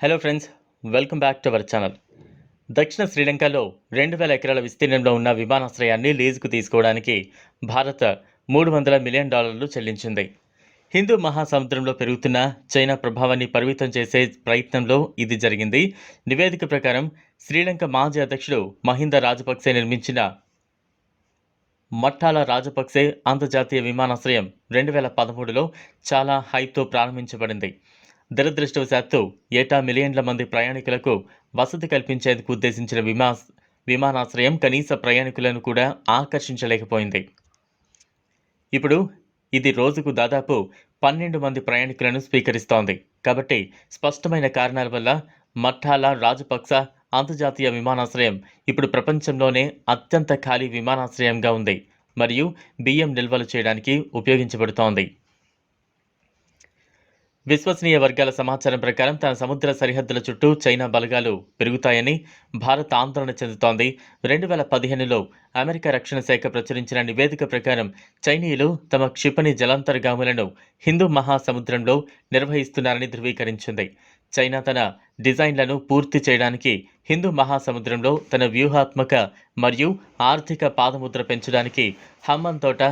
Hello friends welcome back to our channel దక్షిణ శ్రీలంకలో రెండు వేల ఎకరాల విస్తీర్ణంలో ఉన్న విమానాశ్రయాన్ని లీజుకు తీసుకోవడానికి భారత్ మూడు వందల మిలియన్ డాలర్లు చెల్లించింది. హిందూ మహాసముద్రంలో పెరుగుతున్న చైనా ప్రభావాన్ని పరిమితం చేసే ప్రయత్నంలో ఇది జరిగింది. నివేదిక ప్రకారం శ్రీలంక మాజీ అధ్యక్షుడు మహింద రాజపక్సే నిర్మించిన మట్టాల రాజపక్సే అంతర్జాతీయ విమానాశ్రయం రెండు వేల పదమూడులో చాలా హైప్తో ప్రారంభించబడింది. దురదృష్టవశాత్తు ఏటా మిలియన్ల మంది ప్రయాణికులకు వసతి కల్పించేందుకు ఉద్దేశించిన విమా విమానాశ్రయం కనీస ప్రయాణికులను కూడా ఆకర్షించలేకపోయింది. ఇప్పుడు ఇది రోజుకు దాదాపు పన్నెండు మంది ప్రయాణికులను స్వీకరిస్తోంది. కాబట్టి స్పష్టమైన కారణాల వల్ల మఠాల రాజపక్స అంతర్జాతీయ విమానాశ్రయం ఇప్పుడు ప్రపంచంలోనే అత్యంత ఖాళీ విమానాశ్రయంగా ఉంది. మరియు బియ్యం నిల్వలు చేయడానికి ఉపయోగించబడుతోంది. విశ్వసనీయ వర్గాల సమాచారం ప్రకారం తన సముద్ర సరిహద్దుల చుట్టూ చైనా బలగాలు పెరుగుతాయని భారత్ ఆందోళన చెందుతోంది. రెండు వేల పదిహేనులో అమెరికా రక్షణ శాఖ ప్రచురించిన నివేదిక ప్రకారం చైనీయులు తమ క్షిపణి జలాంతర్గాములను హిందూ మహాసముద్రంలో నిర్వహిస్తున్నారని ధృవీకరించింది. చైనా తన డిజైన్లను పూర్తి చేయడానికి హిందూ మహాసముద్రంలో తన వ్యూహాత్మక మరియు ఆర్థిక పాదముద్ర పెంచడానికి హమ్మన్ తోట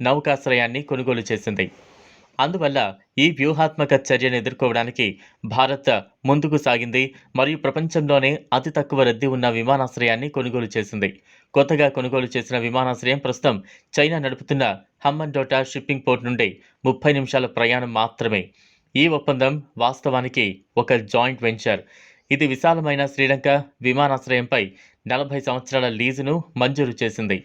నౌకాశ్రయాన్ని కొనుగోలు చేసింది. అందువల్ల ఈ వ్యూహాత్మక చర్యను ఎదుర్కోవడానికి భారత్ ముందుకు సాగింది. మరియు ప్రపంచంలోనే అతి తక్కువ రద్దీ ఉన్న విమానాశ్రయాన్ని కొనుగోలు చేసింది. కొత్తగా కొనుగోలు చేసిన విమానాశ్రయం ప్రస్తుతం చైనా నడుపుతున్న హమ్మన్డోటా షిప్పింగ్ పోర్ట్ నుండి ముప్పై నిమిషాల ప్రయాణం మాత్రమే. ఈ ఒప్పందం వాస్తవానికి ఒక జాయింట్ వెంచర్. ఇది విశాలమైన శ్రీలంక విమానాశ్రయంపై నలభై సంవత్సరాల లీజును మంజూరు చేసింది.